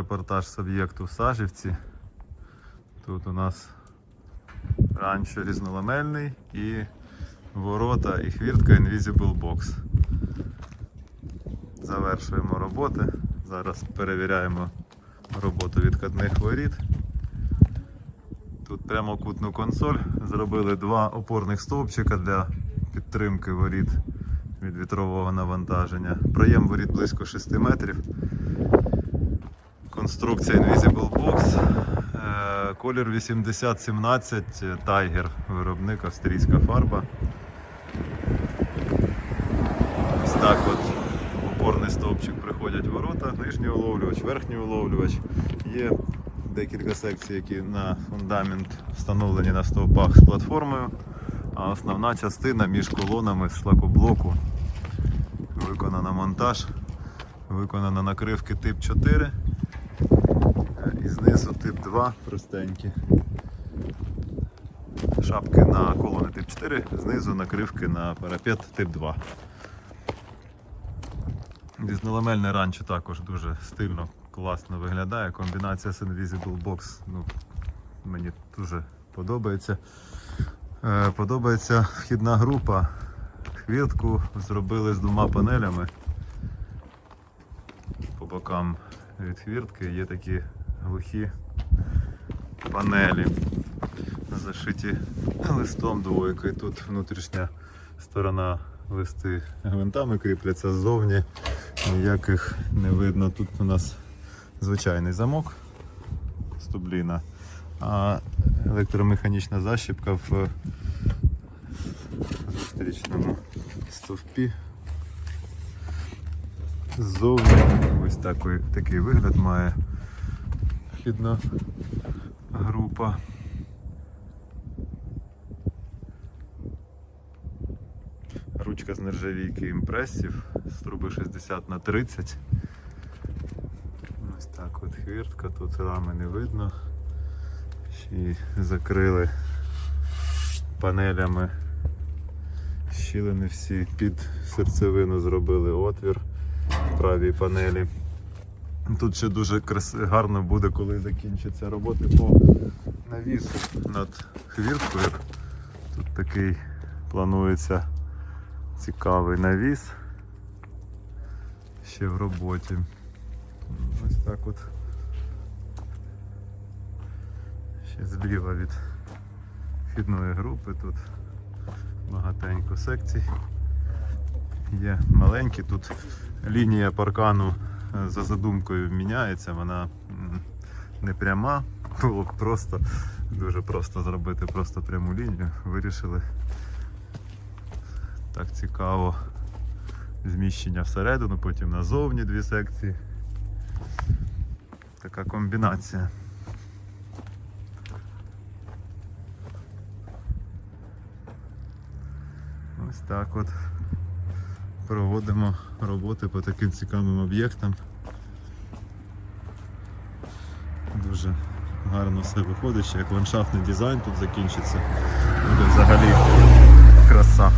репортаж з об'єкту в Сажівці. Тут у нас ранчо різноламельний і ворота і хвіртка Invisible Box. Завершуємо роботи. Зараз перевіряємо роботу відкатних воріт. Тут прямокутну консоль. Зробили два опорних стовпчика для підтримки воріт від вітрового навантаження. Проєм воріт близько 6 метрів. Конструкція Invisible Box. Е, Колір 8017 е, Tiger, виробник австрійська фарба. Ось так от опорний стовпчик приходять ворота, нижній уловлювач, верхній уловлювач. Є декілька секцій, які на фундамент встановлені на стовпах з платформою, а основна частина між колонами з шлакоблоку виконана монтаж, виконана накривки тип 4 е, і знизу тип 2 простенькі. Шапки на колони тип 4, знизу накривки на парапет тип 2. Різноламельне ранчо також дуже стильно, класно виглядає. Комбінація з Invisible Box ну, мені дуже подобається. Е, подобається вхідна група. Хвіртку зробили з двома панелями. По бокам від хвіртки є такі глухі панелі, зашиті листом двойкою. Тут внутрішня сторона листи гвинтами кріпляться ззовні, ніяких не видно. Тут у нас звичайний замок з тубліна, а електромеханічна защіпка в зустрічному стовпі. Ззовні ось такий, такий вигляд має вхідна група. Ручка з нержавійки імпресів з труби 60 на 30. Ось так от хвіртка, тут рами не видно. Й закрили панелями щілини всі під серцевину зробили отвір в правій панелі. Тут ще дуже крас... гарно буде, коли закінчаться роботи по навісу над хвірткою. Тут такий планується цікавий навіс ще в роботі. Ось так от. Ще зліва від вхідної групи тут багатенько секцій. Є маленькі, тут лінія паркану за задумкою міняється, вона не пряма, було б просто, дуже просто зробити просто пряму лінію. Вирішили так цікаво зміщення всередину, потім назовні дві секції. Така комбінація. Ось так от проводимо роботи по таким цікавим об'єктам. Дуже гарно все виходить, як ландшафтний дизайн тут закінчиться, буде взагалі краса.